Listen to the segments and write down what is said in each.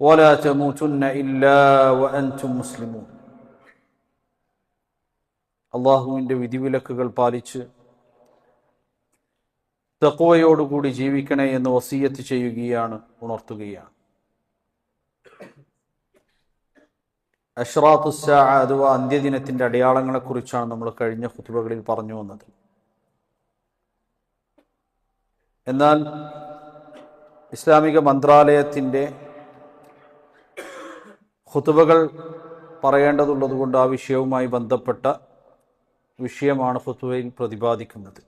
ولا تموتن الا وانتم مسلمون അള്ളാഹുവിൻ്റെ വിധിവിലക്കുകൾ പാലിച്ച് തക്കുവയോടുകൂടി ജീവിക്കണേ എന്ന് വസീയത്ത് ചെയ്യുകയാണ് ഉണർത്തുകയാണ് അഷ്റാത്തുസ അഥവാ അന്ത്യദിനത്തിൻ്റെ അടയാളങ്ങളെക്കുറിച്ചാണ് നമ്മൾ കഴിഞ്ഞ കുത്തുബകളിൽ പറഞ്ഞു വന്നത് എന്നാൽ ഇസ്ലാമിക മന്ത്രാലയത്തിൻ്റെ ഖുതുബകൾ പറയേണ്ടതുള്ളത് കൊണ്ട് ആ വിഷയവുമായി ബന്ധപ്പെട്ട വിഷയമാണ് ഖുതുബയിൽ പ്രതിപാദിക്കുന്നത്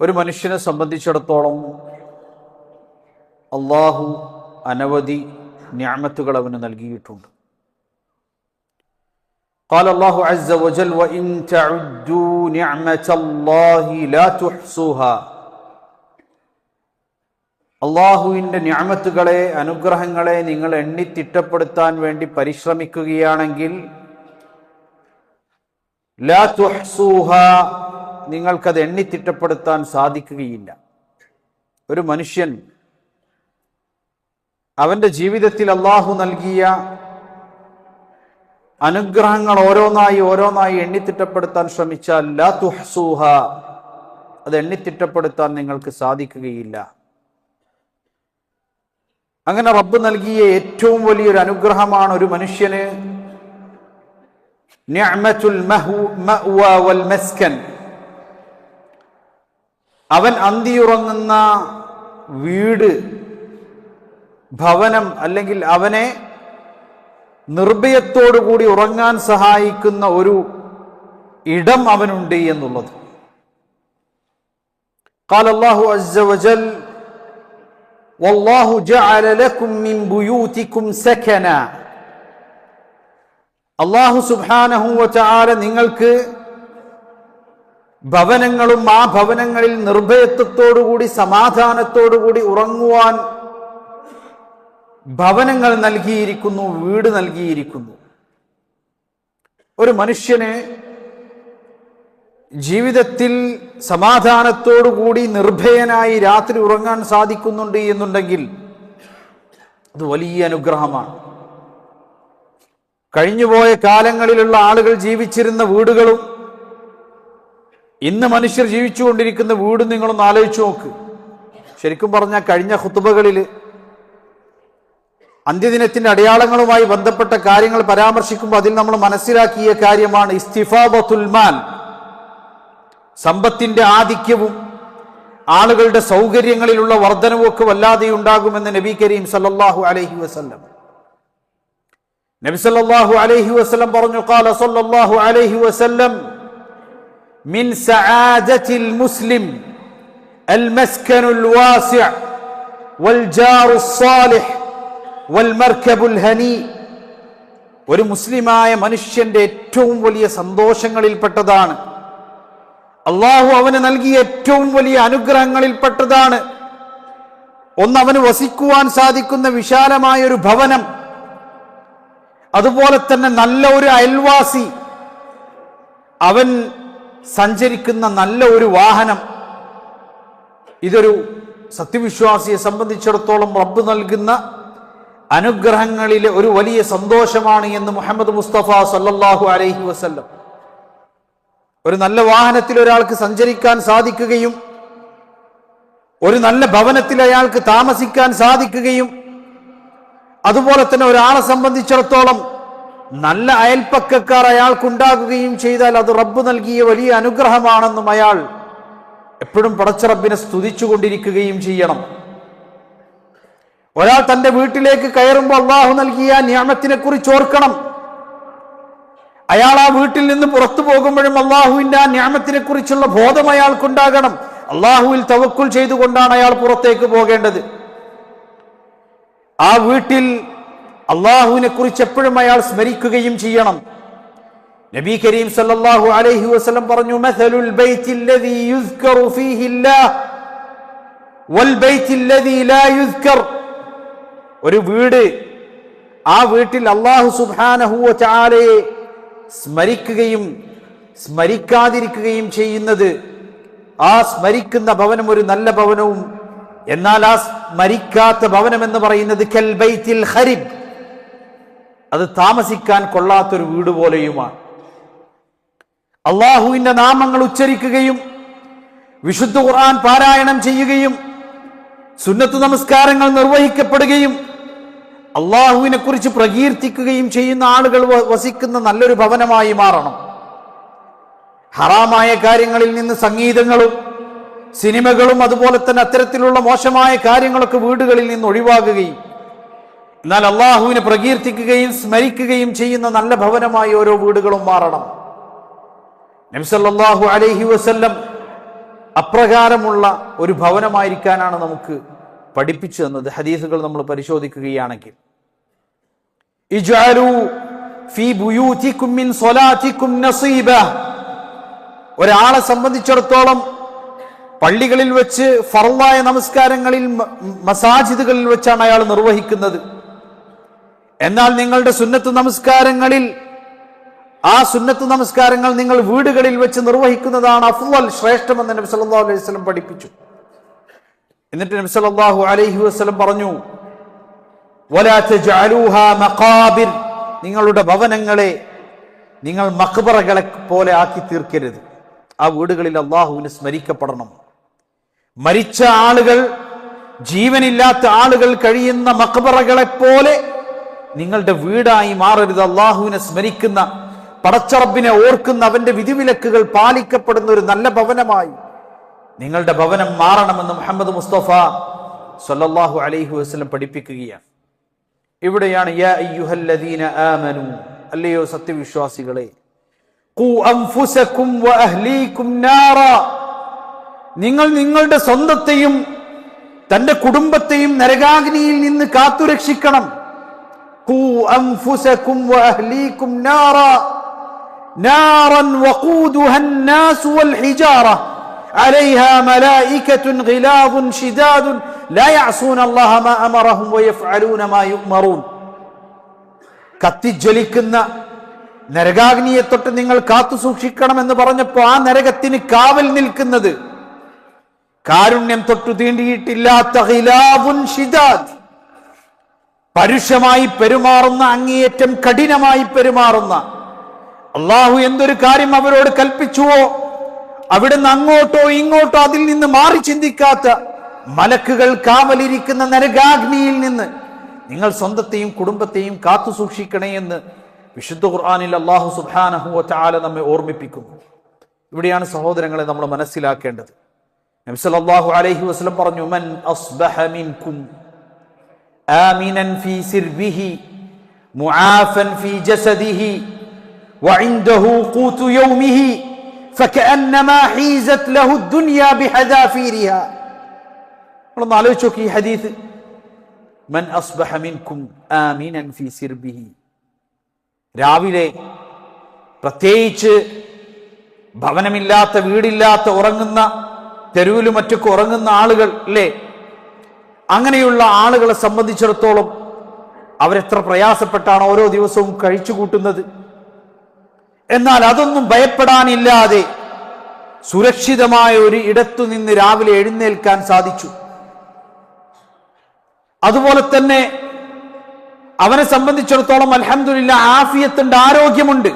ഒരു മനുഷ്യനെ സംബന്ധിച്ചിടത്തോളം അള്ളാഹു അനവധി ഞാമത്തുകൾ അവന് നൽകിയിട്ടുണ്ട് قال الله عز وجل وإن تعدوا نعمة الله لا تحصوها അള്ളാഹുവിന്റെ ഞാമത്തുകളെ അനുഗ്രഹങ്ങളെ നിങ്ങൾ എണ്ണി തിട്ടപ്പെടുത്താൻ വേണ്ടി പരിശ്രമിക്കുകയാണെങ്കിൽ ലാ നിങ്ങൾക്കത് എണ്ണിത്തിട്ടപ്പെടുത്താൻ സാധിക്കുകയില്ല. ഒരു മനുഷ്യൻ അവന്റെ ജീവിതത്തിൽ അള്ളാഹു നൽകിയ അനുഗ്രഹങ്ങൾ ഓരോന്നായി ഓരോന്നായി എണ്ണിത്തിട്ടപ്പെടുത്താൻ ശ്രമിച്ചാൽ ലാ തുഹ്സൂഹ അത് എണ്ണിത്തിട്ടപ്പെടുത്താൻ നിങ്ങൾക്ക് സാധിക്കുകയില്ല. അങ്ങനെ റബ്ബ് നൽകിയ ഏറ്റവും വലിയൊരു അനുഗ്രഹമാണ് ഒരു മനുഷ്യന് അവൻ അന്തിയുറങ്ങുന്ന വീട് ഭവനം അല്ലെങ്കിൽ അവനെ നിർഭയത്തോടുകൂടി ഉറങ്ങാൻ സഹായിക്കുന്ന ഒരു ഇടം അവനുണ്ട് എന്നുള്ളത് قال الله عز وجل والله جعل لكم من بيوتكم سكنا അള്ളാഹു സുബാനഹു വചാല നിങ്ങൾക്ക് ഭവനങ്ങളും ആ ഭവനങ്ങളിൽ നിർഭയത്വത്തോടുകൂടി സമാധാനത്തോടുകൂടി ഉറങ്ങുവാൻ ഭവനങ്ങൾ നൽകിയിരിക്കുന്നു വീട് നൽകിയിരിക്കുന്നു ഒരു മനുഷ്യന് ജീവിതത്തിൽ സമാധാനത്തോടുകൂടി നിർഭയനായി രാത്രി ഉറങ്ങാൻ സാധിക്കുന്നുണ്ട് എന്നുണ്ടെങ്കിൽ അത് വലിയ അനുഗ്രഹമാണ്. കഴിഞ്ഞുപോയ കാലങ്ങളിലുള്ള ആളുകൾ ജീവിച്ചിരുന്ന വീടുകളും ഇന്ന് മനുഷ്യർ ജീവിച്ചുകൊണ്ടിരിക്കുന്ന വീടും നിങ്ങളൊന്ന് ആലോചിച്ചു നോക്ക്. ശരിക്കും പറഞ്ഞാൽ കഴിഞ്ഞ ഹുത്തുബകളിൽ അന്ത്യദിനത്തിന്റെ അടയാളങ്ങളുമായി ബന്ധപ്പെട്ട കാര്യങ്ങൾ പരാമർശിക്കുമ്പോൾ അതിൽ നമ്മൾ മനസ്സിലാക്കിയ കാര്യമാണ് ഇസ്തിഫാബത്തുൽമാൻ സമ്പത്തിന്റെ ആധിക്യവും ആളുകളുടെ സൗകര്യങ്ങളിലുള്ള വർധനവും ഒക്കെ വല്ലാതെ ഉണ്ടാകുമെന്ന് നബി കരീം സല്ലല്ലാഹു അലൈഹി വസല്ലം നബി സല്ലല്ലാഹു അലൈഹി വസല്ലം പറഞ്ഞു ഖാല സല്ലല്ലാഹു അലൈഹി വസല്ലം മിൻ സആദത്തിൽ മുസ്ലിം المسكن الواسع والجار الصالح والمركب الهني ഒരു മുസ്ലിമായ മനുഷ്യന്റെ ഏറ്റവും വലിയ സന്തോഷങ്ങളിൽപ്പെട്ടതാണ് അള്ളാഹു അവന് നൽകിയ ഏറ്റവും വലിയ അനുഗ്രഹങ്ങളിൽപ്പെട്ടതാണ്. ഒന്ന് അവന് വസിക്കുവാൻ സാധിക്കുന്ന വിശാലമായ ഒരു ഭവനം. അതുപോലെ തന്നെ നല്ല ഒരു അയൽവാസി. അവൻ സഞ്ചരിക്കുന്ന നല്ല ഒരു വാഹനം. ഇതൊരു സത്യവിശ്വാസിയെ സംബന്ധിച്ചിടത്തോളം റബ്ബ് നൽകുന്ന അനുഗ്രഹങ്ങളിലെ ഒരു വലിയ സന്തോഷമാണ് എന്ന് മുഹമ്മദ് മുസ്തഫ സല്ലാഹു അലൈഹി വസല്ലം. ഒരു നല്ല വാഹനത്തിൽ ഒരാൾക്ക് സഞ്ചരിക്കാൻ സാധിക്കുകയും ഒരു നല്ല ഭവനത്തിൽ അയാൾക്ക് താമസിക്കാൻ സാധിക്കുകയും അതുപോലെ തന്നെ ഒരാളെ സംബന്ധിച്ചിടത്തോളം നല്ല അയൽപ്പക്കക്കാർ അയാൾക്കുണ്ടാകുകയും ചെയ്താൽ അത് റബ്ബ് നൽകിയ വലിയ അനുഗ്രഹമാണെന്നും അയാൾ എപ്പോഴും പടച്ച റബ്ബിനെ സ്തുതിച്ചുകൊണ്ടിരിക്കുകയും ചെയ്യണം. ഒരാൾ തന്റെ വീട്ടിലേക്ക് കയറുമ്പോൾ അള്ളാഹു നൽകിയ നിയമത്തിനെ കുറിച്ച് ഓർക്കണം. അയാൾ ആ വീട്ടിൽ നിന്ന് പുറത്തു പോകുമ്പോഴും അള്ളാഹുവിന്റെ ആ ഞാമത്തിനെ കുറിച്ചുള്ള ബോധം അയാൾക്കുണ്ടാകണം. അള്ളാഹുവിൽ തവക്കുൽ ചെയ്തുകൊണ്ടാണ് അയാൾ പുറത്തേക്ക് പോകേണ്ടത്. ആ വീട്ടിൽ അള്ളാഹുവിനെ കുറിച്ച് എപ്പോഴും അയാൾ സ്മരിക്കുകയും ചെയ്യണം. നബി കരീം സല്ലല്ലാഹു അലൈഹി വസല്ലം പറഞ്ഞു യുസ്കറു വൽ ലാ യുസ്കർ. ഒരു വീട് ആ വീട്ടിൽ അള്ളാഹു സുബ്ഹാനഹു സ്മരിക്കുകയും സ്മരിക്കാതിരിക്കുകയും ചെയ്യുന്നത് ആ സ്മരിക്കുന്ന ഭവനം ഒരു നല്ല ഭവനവും എന്നാൽ ആ സ്മരിക്കാത്ത ഭവനം എന്ന് പറയുന്നത് കൽബൈത്തിൽ ഹരിബ്. അത് താമസിക്കാൻ കൊള്ളാത്തൊരു വീട് പോലെയുമാണ്. അള്ളാഹുവിന്റെ നാമങ്ങൾ ഉച്ചരിക്കുകയും വിശുദ്ധ ഖുർആൻ പാരായണം ചെയ്യുകയും സുന്നത്ത് നമസ്കാരങ്ങൾ നിർവഹിക്കപ്പെടുകയും അള്ളാഹുവിനെ കുറിച്ച് പ്രകീർത്തിക്കുകയും ചെയ്യുന്ന ആളുകൾ വസിക്കുന്ന നല്ലൊരു ഭവനമായി മാറണം. ഹറാമായ കാര്യങ്ങളിൽ നിന്ന് സംഗീതങ്ങളും സിനിമകളും അതുപോലെ തന്നെ അത്തരത്തിലുള്ള മോശമായ കാര്യങ്ങളൊക്കെ വീടുകളിൽ നിന്ന് ഒഴിവാകുകയും എന്നാൽ അള്ളാഹുവിനെ പ്രകീർത്തിക്കുകയും സ്മരിക്കുകയും ചെയ്യുന്ന നല്ല ഭവനമായി ഓരോ വീടുകളും മാറണം. നബ്സല്ലാഹു അലൈഹി വസല്ലം അപ്രകാരമുള്ള ഒരു ഭവനമായിരിക്കാനാണ് നമുക്ക് പഠിപ്പിച്ചു തന്നത്. ഹദീസുകൾ നമ്മൾ പരിശോധിക്കുകയാണെങ്കിൽ. ഒരാളെ സംബന്ധിച്ചിടത്തോളം പള്ളികളിൽ വെച്ച് ഫർലായ നമസ്കാരങ്ങളിൽ മസാജിദുകളിൽ വെച്ചാണ് അയാൾ നിർവഹിക്കുന്നത്. എന്നാൽ നിങ്ങളുടെ സുന്നത്ത് നമസ്കാരങ്ങളിൽ ആ സുന്നത്ത് നമസ്കാരങ്ങൾ നിങ്ങൾ വീടുകളിൽ വെച്ച് നിർവഹിക്കുന്നതാണ് അഫ്വൽ ശ്രേഷ്ഠമെന്ന് നബി സല്ലല്ലാഹു അലൈഹി വസല്ലം പഠിപ്പിച്ചു. എന്നിട്ട് നബി സല്ലല്ലാഹു അലൈഹി വസല്ലം പറഞ്ഞു മഖാബിർ. നിങ്ങളുടെ ഭവനങ്ങളെ നിങ്ങൾ മക്ബറകളെ പോലെ ആക്കി തീർക്കരുത്. ആ വീടുകളിൽ അള്ളാഹുവിന് സ്മരിക്കപ്പെടണം. മരിച്ച ആളുകൾ ജീവനില്ലാത്ത ആളുകൾ കഴിയുന്ന മക്ബറകളെ പോലെ നിങ്ങളുടെ വീടായി മാറരുത്. അള്ളാഹുവിനെ സ്മരിക്കുന്ന പടച്ചറബിനെ ഓർക്കുന്ന അവന്റെ വിധിവിലക്കുകൾ പാലിക്കപ്പെടുന്ന ഒരു നല്ല ഭവനമായി നിങ്ങളുടെ ഭവനം മാറണമെന്ന് മുഹമ്മദ് മുസ്തഫ സല്ലാഹു അലൈഹി വസ്ലം പഠിപ്പിക്കുകയാണ്. ഇവിടെയാണ് യാ അയ്യുഹല്ലദീന ആമനു അല്ലയോ സത്യവിശ്വാസികളെ ഖൂ അൻഫുസകും വഅഹ്ലീകും നാറാ നിങ്ങൾ നിങ്ങളുടെ സ്വന്തത്തെയും തന്റെ കുടുംബത്തെയും നരകാഗ്നിയിൽ നിന്ന് കാത്തുരക്ഷിക്കണം ഖൂ അൻഫുസകും വഅഹ്ലീകും നാറാ نارا وقودها الناس والحجارة عليها ملائكة غلاظ شداد കത്തിജ്വലിക്കുന്ന നരകാഗ്നിയെ തൊട്ട് നിങ്ങൾ കാത്തു സൂക്ഷിക്കണം എന്ന് പറഞ്ഞപ്പോൾ ആ നരകത്തിന് കാവൽ നിൽക്കുന്നത് കാരുണ്യം തൊട്ടു തീണ്ടിയിട്ടില്ലാത്ത പരുഷമായി പെരുമാറുന്ന അങ്ങേയറ്റം കഠിനമായി പെരുമാറുന്ന. അള്ളാഹു എന്തൊരു കാര്യം അവരോട് കൽപ്പിച്ചുവോ? അവിടുന്ന് അങ്ങോട്ടോ ഇങ്ങോട്ടോ അതിൽ നിന്ന് മാറി ചിന്തിക്കാത്ത മലക്കുകൾ കാവലിരിക്കുന്ന നരകാഗ്നിയിൽ നിന്ന് നിങ്ങൾ സ്വന്തത്തെയും കുടുംബത്തെയും കാത്തു സൂക്ഷിക്കണേ എന്ന് വിശുദ്ധ ഖുർആാനിൽ അള്ളാഹു സുബ്ഹാനഹു വതആല നമ്മെ ഓർമ്മിപ്പിക്കുന്നു ഇവിടെയാണ് സഹോദരങ്ങളെ നമ്മൾ മനസ്സിലാക്കേണ്ടത് നബി സല്ലല്ലാഹു അലൈഹി വസല്ലം പറഞ്ഞു മൻ അസ്ബഹ മിൻകും ആമിനൻ ഫീ സിർബിഹി معافا في جسده وعنده قوت يومه فكأنما حيزت له الدنيا بحذافيرها നമ്മളൊന്ന് ആലോചിച്ച് നോക്കി ഈ ഹദീസ്. മൻ അസ്ബഹ മിൻകും ആമിനൻ ഫി സിർബിഹി. രാവിലെ പ്രത്യേകിച്ച് ഭവനമില്ലാത്ത വീടില്ലാത്ത ഉറങ്ങുന്ന തെരുവിലും മറ്റൊക്കെ ഉറങ്ങുന്ന ആളുകൾ അല്ലേ? അങ്ങനെയുള്ള ആളുകളെ സംബന്ധിച്ചിടത്തോളം അവരെത്ര പ്രയാസപ്പെട്ടാണ് ഓരോ ദിവസവും കഴിച്ചു കൂട്ടുന്നത്. എന്നാൽ അതൊന്നും ഭയപ്പെടാനില്ലാതെ സുരക്ഷിതമായ ഒരു ഇടത്തു നിന്ന് രാവിലെ എഴുന്നേൽക്കാൻ സാധിച്ചു. അതുപോലെ തന്നെ അവനെ സംബന്ധിച്ചിടത്തോളം അലഹമില്ല ആഫിയത്തുണ്ട് ആരോഗ്യമുണ്ട്.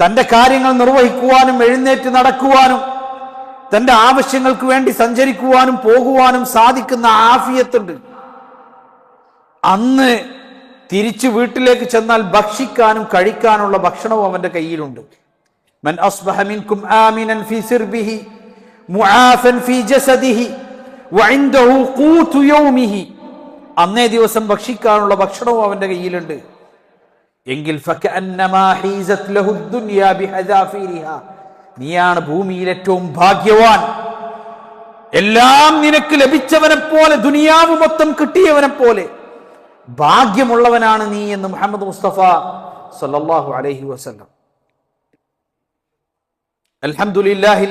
തന്റെ കാര്യങ്ങൾ നിർവഹിക്കുവാനും എഴുന്നേറ്റ് നടക്കുവാനും തന്റെ ആവശ്യങ്ങൾക്ക് വേണ്ടി സഞ്ചരിക്കുവാനും പോകുവാനും സാധിക്കുന്ന ആഫിയത്തുണ്ട്. അന്ന് തിരിച്ചു വീട്ടിലേക്ക് ചെന്നാൽ ഭക്ഷിക്കാനും കഴിക്കാനുള്ള ഭക്ഷണവും അവന്റെ കയ്യിലുണ്ട്. മൻ അസ്ബഹ മിൻകും ആമിനൻ ഫീ സിർബിഹി മുആഫൻ ജസദിഹി അന്നേ ദിവസം ഭക്ഷിക്കാനുള്ള ഭക്ഷണവും അവന്റെ കയ്യിലുണ്ട്. എങ്കിൽ നീയാണ് ഭൂമിയിൽ ഏറ്റവും ഭാഗ്യവാൻ. എല്ലാം നിനക്ക് ലഭിച്ചവനെ പോലെ ദുനിയാവ് മൊത്തം കിട്ടിയവനെ പോലെ ഭാഗ്യമുള്ളവനാണ് നീ എന്ന് മുഹമ്മദ് മുസ്തഫ സല്ലല്ലാഹു അലൈഹി വസ്ലം അൽഹംദുലില്ലാഹി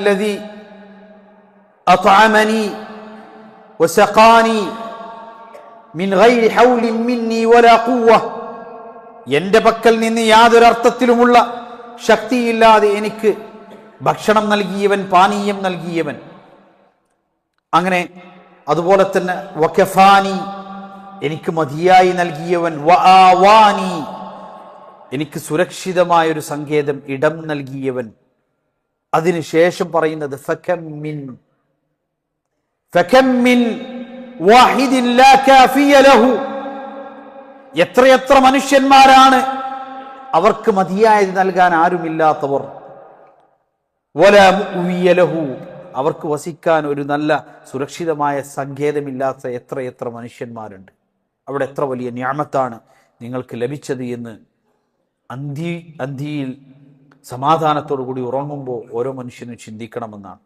വസഖാനി മിൻ ഗൈരി ഹൗലിൻ മിന്നി വലാ ഖുവ്വ. എന്റെ പക്കൽ നിന്ന് യാതൊരു അർത്ഥത്തിലുമുള്ള ശക്തിയില്ലാതെ എനിക്ക് ഭക്ഷണം നൽകിയവൻ പാനീയം നൽകിയവൻ. അങ്ങനെ അതുപോലെ തന്നെ വഖഫാനി എനിക്ക് മതിയായി നൽകിയവൻ വആവാനി എനിക്ക് സുരക്ഷിതമായ ഒരു സങ്കേതം ഇടം നൽകിയവൻ. അതിനുശേഷം പറയുന്നത് ഫഖം മിൻ ഫകം മിൻ വാഹിദിൻ ലാ കാഫിയ ലഹു. എത്രയെത്ര മനുഷ്യന്മാരാണ് അവർക്ക് മതിയായത് നൽകാൻ ആരുമില്ലാത്തവർ. വല മുഅ്വിയ ലഹു. അവർക്ക് വസിക്കാൻ ഒരു നല്ല സുരക്ഷിതമായ സങ്കേതമില്ലാത്ത എത്ര മനുഷ്യന്മാരുണ്ട്. അവിടെ എത്ര വലിയ ന്യാമത്താണ് നിങ്ങൾക്ക് ലഭിച്ചത് എന്ന് അന്തി അന്തിയിൽ സമാധാനത്തോടു കൂടി ഉറങ്ങുമ്പോൾ ഓരോ മനുഷ്യനും ചിന്തിക്കണമെന്നാണ്.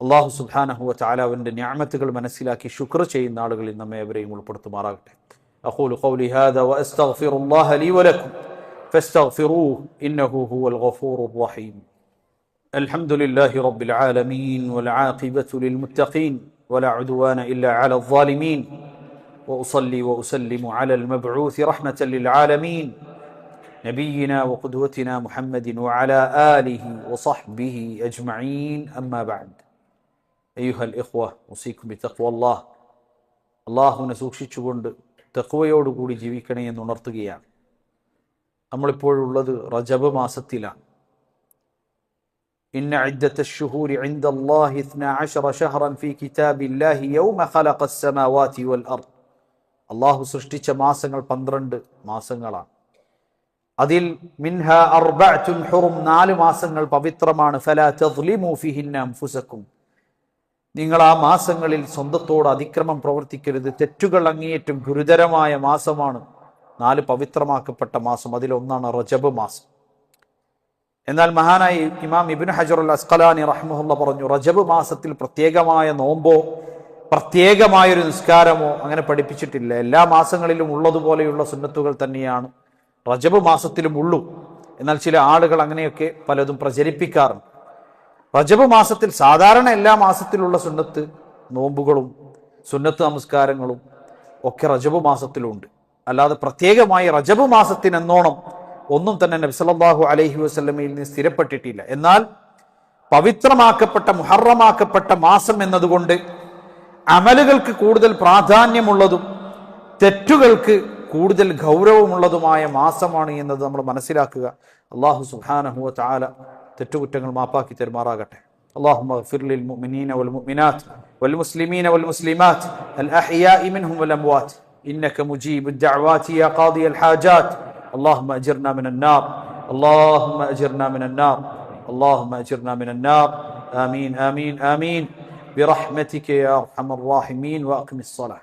അള്ളാഹു സുബാനഹുവ ചാലാവിൻ്റെ ന്യാമത്തുകൾ മനസ്സിലാക്കി ശുക്ർ ചെയ്യുന്ന ആളുകളിൽ നമ്മെ എവരെയും ഉൾപ്പെടുത്തുമാറാകട്ടെ أقول قولي هذا وأستغفر الله لي ولكم فاستغفروه إنه هو الغفور الرحيم الحمد لله رب العالمين والعاقبة للمتقين ولا عدوان إلا على الظالمين وأصلي وأسلم على المبعوث رحمة للعالمين نبينا وقدوتنا محمد وعلى آله وصحبه أجمعين أما بعد أيها الإخوة أوصيكم بتقوى الله അള്ളാഹുവിനെ സൂക്ഷിച്ചുകൊണ്ട് തെക്കുവയോടുകൂടി ജീവിക്കണേ എന്ന് ഉണർത്തുകയാണ് നമ്മളിപ്പോഴുള്ളത് റജബ് മാസത്തിലാണ് إن عدة الشهور عند الله اثنا عشر شهرا في كتاب الله يوم خلق السماوات والأرض അള്ളാഹു സൃഷ്ടിച്ച മാസങ്ങൾ പന്ത്രണ്ട് മാസങ്ങളാണ് അതിൽ മിൻഹ അർബഅത്തുൻ ഹുറും നാല് മാസങ്ങൾ പവിത്രമാണ് ഫലാ തദ്ലിമു ഫിഹിന്ന അൻഫുസക്കും നിങ്ങൾ ആ മാസങ്ങളിൽ സ്വന്തത്തോട് അതിക്രമം പ്രവർത്തിക്കരുത്. തെറ്റുകൾ അങ്ങേയറ്റം ഗുരുതരമായ മാസമാണ്. നാല് പവിത്രമാക്കപ്പെട്ട മാസം. അതിലൊന്നാണ് റജബ് മാസം. എന്നാൽ മഹാനായി ഇമാം ഇബിൻ ഹജറുൽ അസ്കലാനി റഹ്മുല്ല പറഞ്ഞു റജബ് മാസത്തിൽ പ്രത്യേകമായ നോമ്പോ പ്രത്യേകമായൊരു നിസ്കാരമോ അങ്ങനെ പഠിപ്പിച്ചിട്ടില്ല. എല്ലാ മാസങ്ങളിലും ഉള്ളതുപോലെയുള്ള സുന്നത്തുകൾ തന്നെയാണ്. റജബ് മാസത്തിലും ഉള്ളൂ. എന്നാൽ ചില ആളുകൾ അങ്ങനെയൊക്കെ പലതും പ്രചരിപ്പിക്കാറുണ്ട്. റജബ് മാസത്തിൽ സാധാരണ എല്ലാ മാസത്തിലുള്ള സുന്നത്ത് നോമ്പുകളും സുന്നത്ത് നമസ്കാരങ്ങളും ഒക്കെ റജബ് മാസത്തിലുണ്ട്. അല്ലാതെ പ്രത്യേകമായി റജബ് മാസത്തിനെന്നോണം ഒന്നും തന്നെ നബി അലഹി വസ്ലമയിൽ നിന്ന് സ്ഥിരപ്പെട്ടിട്ടില്ല. എന്നാൽ പവിത്രമാക്കപ്പെട്ട മുഹറമാക്കപ്പെട്ട മാസം എന്നതുകൊണ്ട് അമലുകൾക്ക് കൂടുതൽ പ്രാധാന്യമുള്ളതും തെറ്റുകൾക്ക് കൂടുതൽ ഗൗരവമുള്ളതുമായ മാസമാണ് എന്നത് നമ്മൾ മനസ്സിലാക്കുക. അള്ളാഹു സുബ്ഹാനഹു വ തആല തെറ്റുകുറ്റങ്ങൾ മാപ്പാക്കി തെരുമാറാകട്ടെ اللهم اغفر للمؤمنين والمؤمنات والمسلمين والمسلمات الأحياء منهم والأموات إنك مجيب الدعوات يا قاضي الحاجات اللهم أجرنا من النار اللهم أجرنا من النار اللهم أجرنا من النار آمين آمين آمين برحمتك يا أرحم الراحمين وأقم الصلاة